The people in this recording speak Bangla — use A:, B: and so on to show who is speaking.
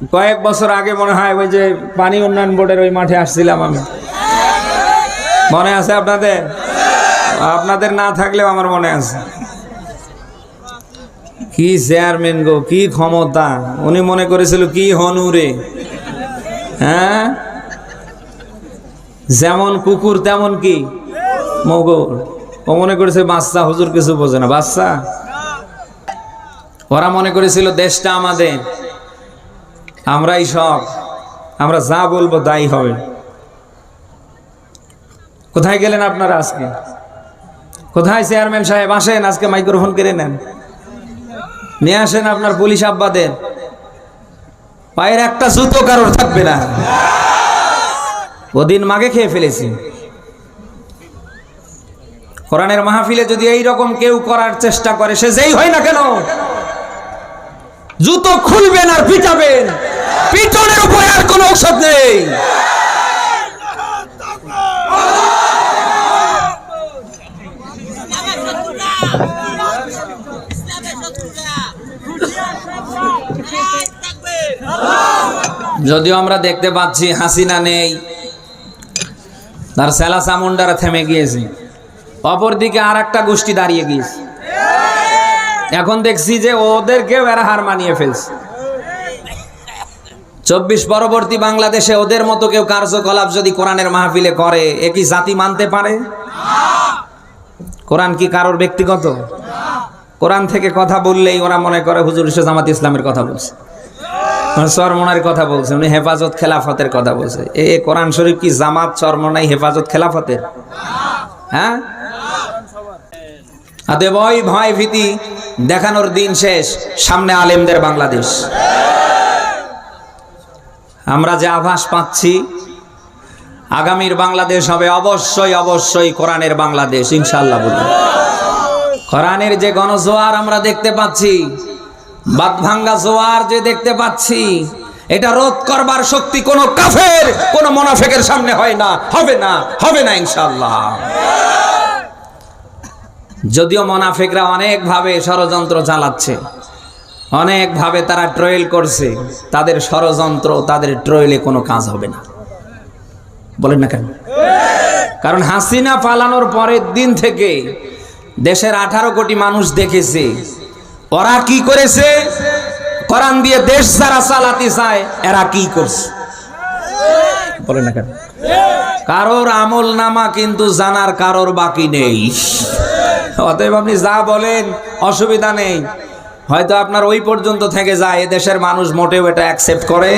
A: কয়েক বছর আগে মনে হয় ওই যে পানি উন্নয়ন বোর্ডের ওই মাঠে আসছিলাম আমি। মনে আছে আপনাদের? আপনাদের না থাকলেও আমার মনে আছে। কি চেয়ারম্যান গো, কি ক্ষমতা। উনি মনে করেছিল কি হনুরে হ্যাঁ? যেমন কুকুর, তেমন কি? মগর ও মনে করেছে বাচ্চা হুজুর কিছু বোঝে না। বাচ্চা ওরা মনে করেছিল দেশটা আমাদের। আমরাই সব। আমরা যা বলব তাই হবে। কোথায় গেলেন আপনারা আজকে? কোথায় চেয়ারম্যান সাহেব আসেন? আজকে মাইক্রোফোন কেড়ে নেন। নিয়ে আসেন আপনার পুলিশ আব্বাদের। পায়ের একটা জুতো কারোর থাকবে না। ওদিন মাগে খেয়ে ফেলেছি। কোরআনের মাহফিলে যদি এই রকম কেউ করার চেষ্টা করে, সে যেই হয় না কেন? জুতো খুলবেন আর পিটাবেন। পিটনের উপরে আর কোনো ঔষধ নেই। যদিও আমরা দেখতে পাচ্ছি হাসিনা নেই, তার সেলা চামুন্ডারা থেমে গিয়েছে। অপরদিকে আর একটা গোষ্ঠী দাঁড়িয়ে গিয়েছে। এখন দেখছি যে ওদেরকেও এরা হার মানিয়ে ফেলছে। চব্বিশ পরবর্তী বাংলাদেশে ওদের মতো কেউ কার্যকলাপ যদি কোরআনের মাহফিলে করে, এ কি জাতি মানতে পারে? কোরআন কি কারোর ব্যক্তিগত? কোরআন থেকে কথা বললেই ওরা মনে করে হুজুর ইসে জামাত ইসলামের কথা বলছে। চরমনার কথা বলছে, উনি হেফাজত খেলাফতের কথা বলছে। এ কোরআন শরীফ কি জামাত চরমনাই হেফাজত খেলাফতের? হ্যাঁ? অতএব ওই ভয় ভীতি দেখানোর দিন শেষ, সামনে আলেমদের বাংলাদেশ। আমরা যে আভাস পাচ্ছি, আগামীর বাংলাদেশ হবে অবশ্যই অবশ্যই কোরআনের বাংলাদেশ ইনশাল্লাহ বলুন কোরআনের যে গণজোয়ার আমরা দেখতে পাচ্ছি বাদ ভাঙ্গা জোয়ার যে দেখতে পাচ্ছি, এটা রোধ করবার শক্তি কোনো কাফের, কোনো মোনাফেকের সামনে হয় না, হবে না হবে না ইনশাল্লাহ যদিও মোনাফেকরা অনেকভাবে ষড়যন্ত্র চালাচ্ছে, অনেকভাবে তারা ট্রয়েল করছে, তাদের ষড়যন্ত্র, তাদের ট্রয়েলে কোনো কাজ হবে না। বলেন না কেন? কারণ হাসিনা পালানোর পরের দিন থেকে দেশের আঠারো কোটি মানুষ দেখেছে, ওরা কি করেছে? কোরআন দিয়ে দেশ যারা চালাতে চায়, এরা কি করছে? বলেন না কেন? কারোর আমল নামা কিন্তু জানার কারোর বাকি নেই। অতএব আপনি যা বলেন, অসুবিধা নেই। হয়তো আপনার ওই পর্যন্ত থেকে যায়, এদেশের মানুষ মোটেও এটা অ্যাকসেপ্ট করে।